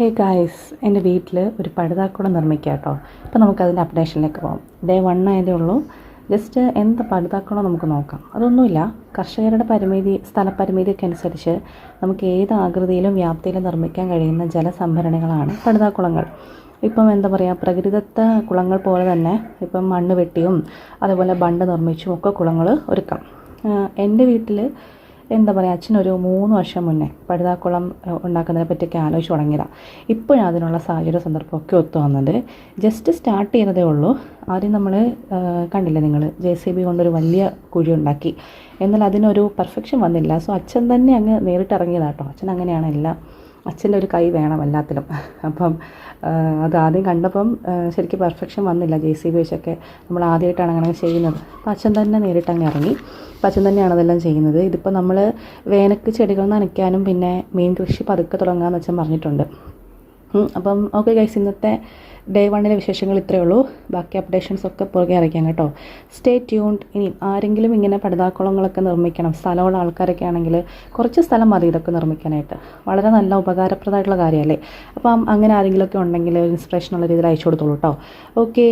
Hey guys എന്റെ വീട്ടിൽ ഒരു പഴുതാക്കുടം നിർമ്മിക്കാം കേട്ടോ. ഇപ്പോൾ നമുക്കതിന്റെ അപ്ഡേഷനിലേക്ക് പോകാം. ഡേ വൺ ആയതേ ഉള്ളൂ. ജസ്റ്റ് എന്ത് പഴുതാക്കണോ നമുക്ക് നോക്കാം. അതൊന്നുമില്ല. കർഷകരുടെ പരിമിതി സ്ഥലപരിമിതിയൊക്കെ അനുസരിച്ച് നമുക്ക് ഏത് ആകൃതിയിലും വ്യാപ്തിയിലും നിർമ്മിക്കാൻ കഴിയുന്ന ജലസംഭരണികളാണ് പഴുതാക്കുളങ്ങൾ ഇപ്പം എന്താ പറയുക പ്രകൃതിദത്ത കുളങ്ങൾ പോലെ തന്നെ ഇപ്പം മണ്ണ് വെട്ടിയും അതുപോലെ ബണ്ട് നിർമ്മിച്ചും ഒക്കെ കുളങ്ങൾ ഒരുക്കാം. എന്റെ വീട്ടിൽ എന്താ പറയുക അച്ഛനൊരു മൂന്ന് വർഷം മുന്നേ പഴുതാക്കുളം ഉണ്ടാക്കുന്നതിനെ പറ്റിയൊക്കെ ആലോചിച്ച് തുടങ്ങിയതാണ് ഇപ്പോഴും അതിനുള്ള സാഹചര്യ സന്ദർഭമൊക്കെ ഒത്തു വന്നത്. ജസ്റ്റ് സ്റ്റാർട്ട് ചെയ്യുന്നതേ ഉള്ളൂ. ആദ്യം നമ്മൾ കണ്ടില്ലേ നിങ്ങൾ ജെ സി ബി കൊണ്ടൊരു വലിയ കുഴി ഉണ്ടാക്കി. എന്നാൽ അതിനൊരു പെർഫെക്ഷൻ വന്നില്ല. സോ അച്ഛൻ തന്നെ അങ്ങ് നേരിട്ട് ഇറങ്ങിയതാട്ടോ അച്ഛൻ അങ്ങനെയാണ് എല്ലാം അച്ഛന്റെ ഒരു കൈ വേണം എല്ലാത്തിലും. അപ്പം അത് ആദ്യം കണ്ടപ്പം ശരിക്കും പെർഫെക്ഷൻ വന്നില്ല ജെ സി ബി വെച്ചൊക്കെ. നമ്മൾ ആദ്യമായിട്ടാണ് അങ്ങനെ ചെയ്യുന്നത്. അപ്പം അച്ഛൻ തന്നെ നേരിട്ട് അങ്ങ് ഇറങ്ങി. അപ്പം അച്ഛൻ തന്നെയാണ് അതെല്ലാം ചെയ്യുന്നത്. ഇതിപ്പോൾ നമ്മൾ വേനക്ക് ചെടികൾ നനയ്ക്കാനും പിന്നെ മീൻ കൃഷി പതുക്കെ തുടങ്ങാമെന്ന് അച്ഛൻ പറഞ്ഞിട്ടുണ്ട്. അപ്പം ഓക്കെ ഗൈസ് ഇന്നത്തെ ഡേ വണ്ണിലെ വിശേഷങ്ങൾ ഇത്രയേ ഉള്ളൂ. ബാക്കി അപ്ഡേഷൻസ് ഒക്കെ പുറകെ അറിയിക്കാം കേട്ടോ. സ്റ്റേ ട്യൂൺഡ് ഇനി ആരെങ്കിലും ഇങ്ങനെ പടുതാക്കുളങ്ങളൊക്കെ നിർമ്മിക്കണം സ്ഥലമുള്ള ആൾക്കാരൊക്കെ ആണെങ്കിൽ കുറച്ച് സ്ഥലം മതി ഇതൊക്കെ നിർമ്മിക്കാനായിട്ട്. വളരെ നല്ല ഉപകാരപ്രദമായിട്ടുള്ള കാര്യമല്ലേ? അപ്പം അങ്ങനെ ആരെങ്കിലുമൊക്കെ ഉണ്ടെങ്കിൽ ഇൻസ്പിറേഷൻ ഉള്ള രീതിയിൽ അയച്ചു കൊടുത്തോളൂ കേട്ടോ. ഓക്കെ